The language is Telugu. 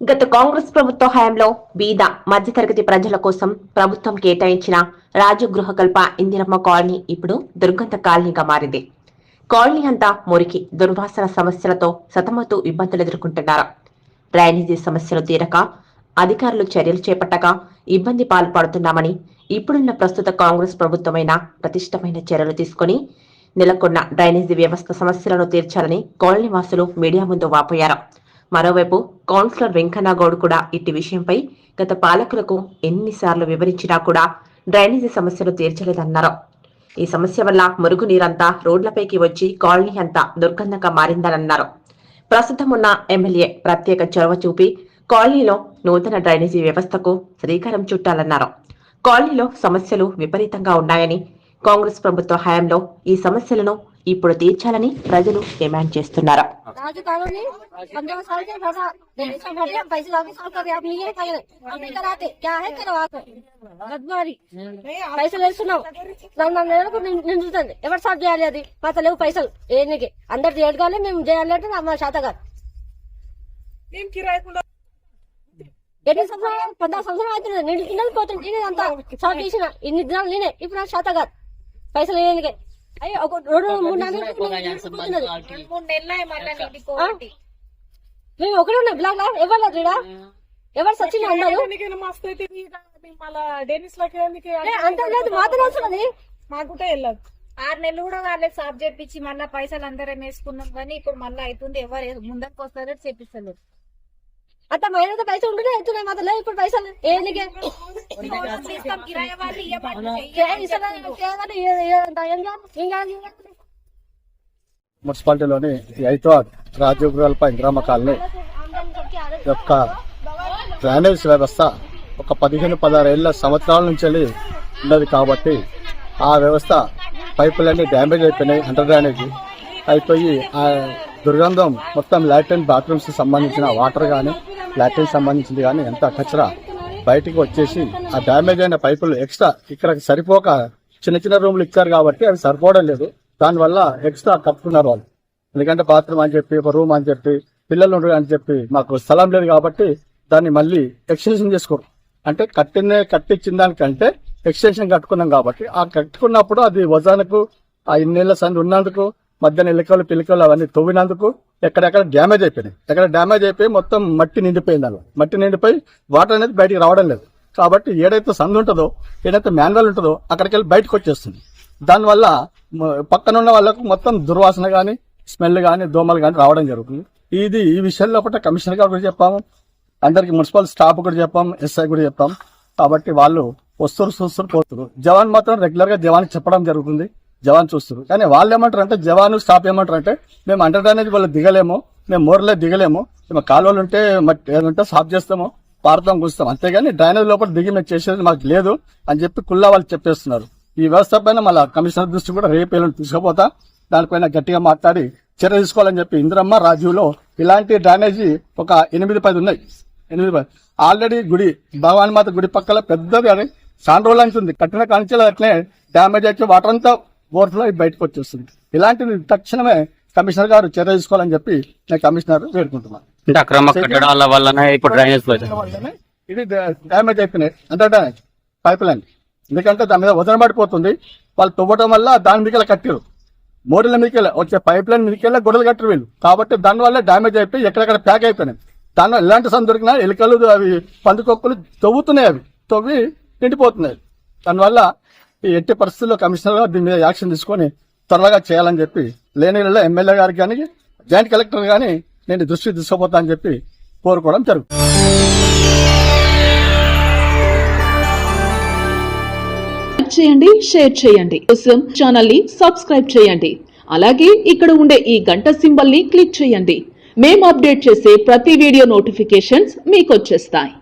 గత కాంగ్రెస్ ప్రభుత్వ హయాంలో బీద మధ్యతరగతి ప్రజల కోసం ప్రభుత్వం కేటాయించిన రాజగృహకల్ప ఇందిరమ్మ కాలనీ ఇప్పుడు దుర్గంధ కాలనీగా మారింది. కాలనీ అంతా మురికి దుర్వాసన సమస్యలతో సతమతూ ఇబ్బందులు ఎదుర్కొంటున్నారు. డ్రైనేజీ సమస్యలు తీరక అధికారులు చర్యలు చేపట్టక ఇబ్బంది పాల్పడుతున్నామని ఇప్పుడున్న ప్రస్తుత కాంగ్రెస్ ప్రభుత్వమైన ప్రతిష్టమైన చర్యలు తీసుకొని నెలకొన్న డ్రైనేజీ వ్యవస్థ సమస్యలను తీర్చాలని కాలనీ వాసులు మీడియా ముందు వాపోయారు. మరోవైపు కౌన్సిలర్ వెంకన్న గౌడ్ కూడా ఇట్టి విషయంపై గత పాలకులకు ఎన్నిసార్లు వివరించినా కూడా డ్రైనేజీ సమస్యలు తీర్చలేదన్నారు. ఈ సమస్య వల్ల మురుగునీరంతా రోడ్లపైకి వచ్చి కాలనీ అంతా దుర్గంధంగా మారిందనన్నారు ప్రస్తుతం ఉన్న ఎమ్మెల్యే ప్రత్యేక చొరవ చూపి కాలనీలో నూతన డ్రైనేజీ వ్యవస్థకు శ్రీకారం చుట్టాలన్నారు. కాలనీలో సమస్యలు విపరీతంగా ఉన్నాయని కాంగ్రెస్ ప్రభుత్వ హయాంలో ఈ సమస్యలను ఇప్పుడు తీర్చాలని ప్రజలు డిమాండ్ చేస్తున్నారు. పైసలు వేస్తున్నావు. ఎవరు సార్ చేయాలి అది? మా లేవు పైసలు. ఏనికి? అందరు చేయడు కానీ మేము చేయాలంటే మా శాత కాదు. ఎన్ని సంవత్సరాలు? పద్నాలుగు సంవత్సరాలు అవుతుంది. నేను పోతుంది అంతా సాఫ్ చేసిన. ఇన్ని దినాలు నేనే. ఇప్పుడు నా శాత కాదు. పైసలు ఏనికి అయ్యో ఒక రెండు మూడు నాలుగు మేము ఒకటే ఉన్నాం. బ్లాక్ లా ఎవరు లేదు. ఎవరు సచిన అన్నారు అంత లేదు. మాత్రం వస్తున్నది మాకు వెళ్ళదు. ఆరు నెలలు కూడా వాళ్ళకి సాఫ్ చేపించి మళ్ళీ పైసలు అందరం వేసుకున్నాం కానీ ఇప్పుడు మళ్ళీ అవుతుంది ఎవరు ముందరికి వస్తారో చెప్పిస్తలేదు అంత మైనత పైసలు ఉంటేనే ఎత్తున్నాయి మా తల్లి ఇప్పుడు పైసలు. ఏనికే మున్సిపాలిటీలోని ఈ ఐతవాడ్ రాజగృహాలపై గ్రామ కాలనీ యొక్క డ్రైనేజ్ వ్యవస్థ ఒక పదిహేను పదహారు ఏళ్ళ సంవత్సరాల నుంచి వెళ్ళి ఉన్నది కాబట్టి ఆ వ్యవస్థ పైపులన్నీ డ్యామేజ్ అయిపోయినాయి అండర్ డ్రైనేజ్ అయిపోయి ఆ దుర్గంధం మొత్తం లాట్రిన్ బాత్రూమ్స్ సంబంధించిన వాటర్ కానీ లాట్రిన్ సంబంధించింది కానీ ఎంత కచరా బయటికి వచ్చేసి ఆ డ్యామేజ్ అయిన పైపులు ఎక్స్ట్రా ఇక్కడ సరిపోక చిన్న చిన్న రూమ్లు ఇచ్చారు కాబట్టి అవి సరిపోవడం లేదు. దానివల్ల ఎక్స్ట్రా కట్టుకున్నారు వాళ్ళు. ఎందుకంటే బాత్రూమ్ అని చెప్పి ఒక రూమ్ అని చెప్పి పిల్లలు ఉండరు అని చెప్పి మాకు స్థలం లేదు కాబట్టి దాన్ని మళ్ళీ ఎక్స్టెన్షన్ చేసుకోరు. అంటే కట్టిన కట్టించిన దానికంటే ఎక్స్టెన్షన్ కట్టుకున్నాం కాబట్టి ఆ కట్టుకున్నప్పుడు అది వజానకు ఆ ఇన్నేళ్ళ సంది ఉన్నందుకు మధ్యాహ్నం ఎలుకలు పిలికలు అవన్నీ తవ్వినందుకు ఎక్కడెక్కడ డ్యామేజ్ అయిపోయినాయి. ఎక్కడ డ్యామేజ్ అయిపోయి మొత్తం మట్టి నిండిపోయింది అలా మట్టి నిండిపోయి వాటర్ అనేది బయటికి రావడం లేదు. కాబట్టి ఏడైతే సందు ఉంటుందో ఏదైతే మాన్యువల్ ఉంటుందో అక్కడికి వెళ్ళి బయటకు వచ్చేస్తుంది. దానివల్ల పక్కన ఉన్న వాళ్ళకు మొత్తం దుర్వాసన కానీ స్మెల్ కానీ దోమలు కానీ రావడం జరుగుతుంది. ఇది ఈ విషయంలో ఒకటి కమిషనర్ గారు కూడా చెప్పాము. అందరికి మున్సిపల్ స్టాఫ్ కూడా చెప్పాం ఎస్ఐ కూడా చెప్పాం కాబట్టి వాళ్ళు వస్తురు చూస్తారు పోతున్నారు. జవాన్ మాత్రం రెగ్యులర్గా జవాన్కి చెప్పడం జరుగుతుంది. జవాన్ చూస్తారు కానీ వాళ్ళు ఏమంటారు అంటే జవాన్ స్టాప్ ఏమంటారు అంటే మేము అండర్ అనేది వాళ్ళు దిగలేము మేము మోర్లే దిగలేము మేము కాలువలు ఉంటే మట్టి ఏదంటే స్టాప్ చేస్తాము పారుతాం కూస్తాం అంతేగాని డ్రైనేజ్ లోపల దిగి మేము చేసేది మాకు లేదు అని చెప్పి కుల్లా వాళ్ళు చెప్పేస్తున్నారు. ఈ వ్యవస్థ పైన మళ్ళీ కమిషనర్ దృష్టి కూడా రేపు ఎల్లుండి తీసుకుపోతా. దానిపైన గట్టిగా మాట్లాడి చర్య తీసుకోవాలని చెప్పి ఇందిరమ్మ రాజీవ్లో ఇలాంటి డ్రైనేజీ ఒక ఎనిమిది పది ఉన్నాయి. ఎనిమిది పది. ఆల్రెడీ గుడి భగవాన్ మాత గుడి పక్కల పెద్దది అని చాలా రోజుల నుంచి కట్టిన కాంచెలు అట్లే డ్యామేజ్ అయితే వాటర్ అంతా ఓవర్ఫ్లో బయటకు వచ్చేస్తుంది. ఇలాంటిది తక్షణమే కమిషనర్ గారు చర్య తీసుకోవాలని చెప్పి నేను కమిషనర్ వేడుకుంటున్నాను. అంటే అక్రమ కట్టడాల వల్లనే ఇప్పుడు డ్రైనేజ్ పోయింది వల్లనే ఇది డా- డ్యామేజ్ అయిపోయినాయి. అంత డ్యామేజ్ పైప్ లైన్ ఎందుకంటే దాని మీద వదన పడిపోతుంది. వాళ్ళు తవ్వడం వల్ల దాని మీదకి కట్టారు. మోడల మీదకి వచ్చే పైప్ లైన్ మీదకి గొడవలు కట్టరు వీళ్ళు. కాబట్టి దాని వల్ల డ్యామేజ్ అయిపోయి ఎక్కడెక్కడ ప్యాక్ అయిపోయినాయి. దానివల్ల ఎలాంటి సందు దొరికినా ఎలుకలు అవి పందుకొక్కులు తవ్వుతున్నాయి అవి. తవ్వి నిండిపోతున్నాయి. దానివల్ల ఎట్టి పరిస్థితుల్లో కమిషనర్ గారు దీని మీద యాక్షన్ తీసుకొని త్వరగా చేయాలని చెప్పి లేని ఎమ్మెల్యే గారు కానీ జాయింట్ కలెక్టర్ కానీ నేను దృష్టి తీసుకుపోతా అని చెప్పి కోరుకోవడం జరుగుతుంది. చేయండి షేర్ చేయండి. కోసం ఛానల్ని సబ్స్క్రైబ్ చేయండి. అలాగే ఇక్కడ ఉండే ఈ గంట సింబల్ని క్లిక్ చేయండి. మేము అప్డేట్ చేసే ప్రతి వీడియో నోటిఫికేషన్స్ మీకు వచ్చేస్తాయి.